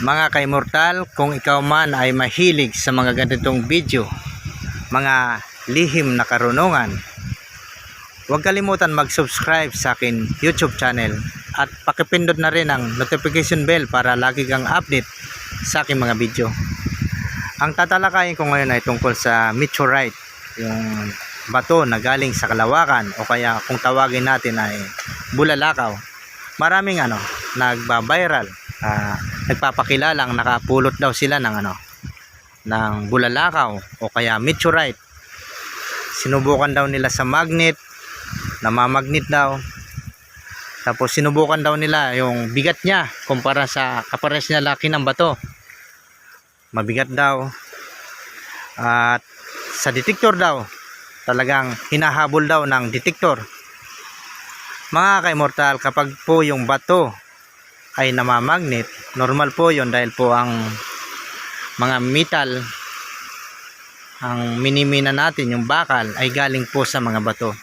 Mga kaimortal, kung ikaw man ay mahilig sa mga ganitong video, mga lihim na karunungan, huwag kalimutan mag-subscribe sa akin YouTube channel at pakipindot na rin ang notification bell para lagi kang update sa aking mga video. Ang tatalakayin ko ngayon ay tungkol sa meteorite, yung bato na galing sa kalawakan o kaya kung tawagin natin ay bulalakaw. Maraming ano, nagba-viral, ah, nagpapakilalang nakapulot daw sila ng ano, ng bulalakaw o kaya meteorite. Sinubukan daw nila sa magnet, namamagnet daw. Tapos sinubukan daw nila yung bigat niya kumpara sa kapares niya laki ng bato. Mabigat daw. At sa detector daw, talagang hinahabol daw ng detector. Mga ka-immortal, kapag po yung bato ay namamagnet, normal po yon dahil po ang mga metal ang minimina natin, yung bakal, ay galing po sa mga bato.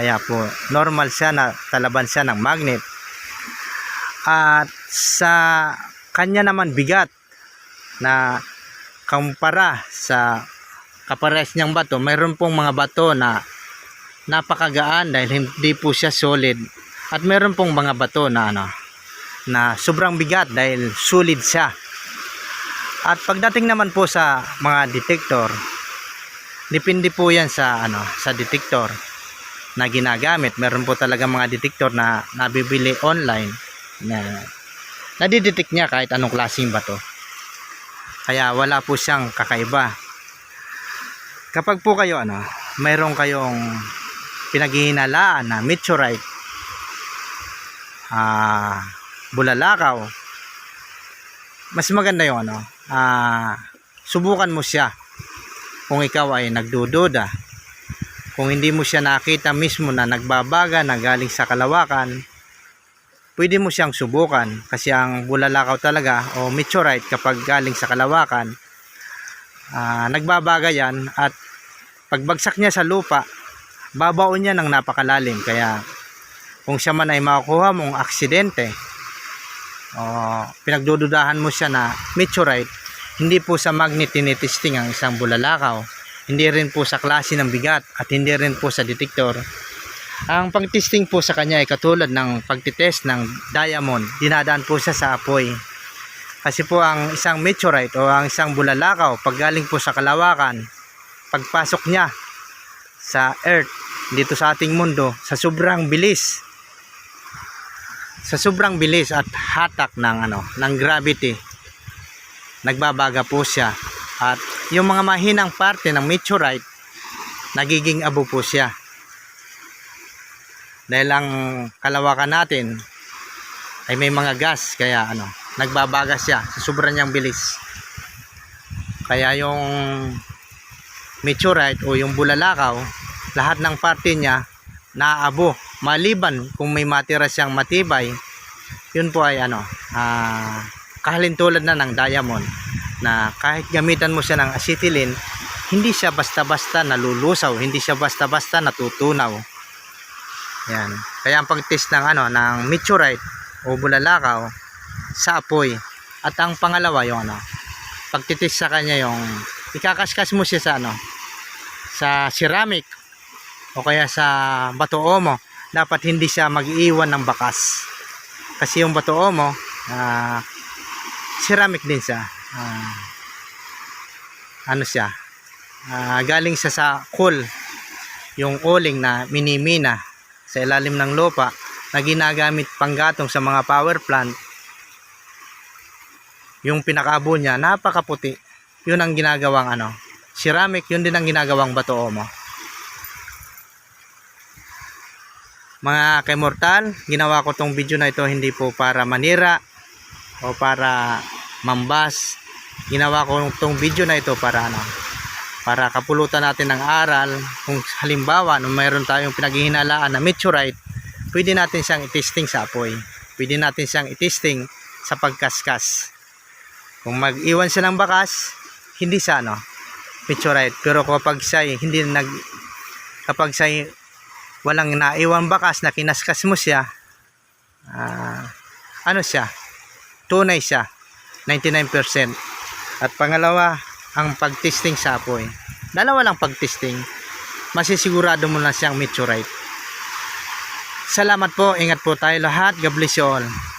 Kaya po, normal siya na talaban siya ng magnet. At sa kanya naman bigat na kumpara sa kapares niyang bato, mayroon pong mga bato na napakagaan dahil hindi po siya solid. At mayroon pong mga bato na ano, na sobrang bigat dahil solid siya. At pagdating naman po sa mga detector, depende po yan sa ano, sa detector na ginagamit. Meron po talaga mga detector na nabibili online na nadidetect niya kahit anong klaseng bato. Kaya wala po siyang kakaiba. Kapag po kayo ano, mayroon kayong pinaghihinalaan na meteorite, ah, bulalakaw, mas maganda yung ano, ah, subukan mo siya kung ikaw ay nagdududa. Kung hindi mo siya nakita mismo na nagbabaga na galing sa kalawakan pwede mo siyang subukan kasi ang bulalakaw talaga o meteorite kapag galing sa kalawakan ah, nagbabaga yan at pagbagsak niya sa lupa babaon niya ng napakalalim. Kaya kung siya man ay makukuha mong aksidente o pinagdududahan mo siya na meteorite. Hindi po sa magnet tinitesting ang isang bulalakaw. Hindi rin po sa klase ng bigat at hindi rin po sa detector ang pagtesting po sa kanya ay katulad ng pagtitest ng diamond. Dinadaan po siya sa apoy. Kasi po ang isang meteorite o ang isang bulalakaw pag galing po sa kalawakan pagpasok niya sa earth dito sa ating mundo sa sobrang bilis sa sobrang bilis at hatak ng ano ng gravity nagbabaga po siya. At yung mga mahinang parte ng meteorite nagiging abo po siya. Dahil ang kalawakan natin ay may mga gas kaya ano nagbabaga siya sa sobrang niyang bilis. Kaya yung meteorite o yung bulalakaw lahat ng parte niya naaabo maliban kung may matira siyang matibay yun po ay ano ah kahalintulad na ng diamond na kahit gamitan mo siya ng acetylene hindi siya basta-basta nalulusaw hindi siya basta-basta natutunaw. Yan. Kaya ang pagtest ng ano ng meteorite o bulalakaw sa apoy. At ang pangalawa yung ano pagtitest sa kanya yung ikakaskas mo siya sa ano sa ceramic o kaya sa bato omo dapat hindi siya mag-iwan ng bakas kasi yung bato omo ah ceramic din siya. Ah, ano siya? Ah, galing siya sa coal. Yung uling na minimina sa ilalim ng lupa na ginagamit panggatong sa mga power plant. Yung pinakaabo niya, napakaputi. Yun ang ginagawang ano, ceramic, yun din ang ginagawang bato omo. Mga kaimortal, ginawa ko tong video na ito hindi po para manira o para mambas. Ginawa ko itong video na ito para ano para kapulutan natin ng aral. Kung halimbawa nung mayroon tayong pinaghihinalaan na meteorite pwede natin siyang itesting sa apoy. Pwede natin siyang itesting sa pagkaskas. Kung mag-iwan siya ng bakas hindi siya ano meteorite. Pero kapag siya hindi nag kapag siya walang naiwan bakas na kinaskas mo siya ah, ano siya tunay siya 99%. At pangalawa, ang pagtesting sa apoy. Dalawa lang pagtesting. Masisigurado mo na siyang meteorite. Salamat po. Ingat po tayo lahat. God bless you all.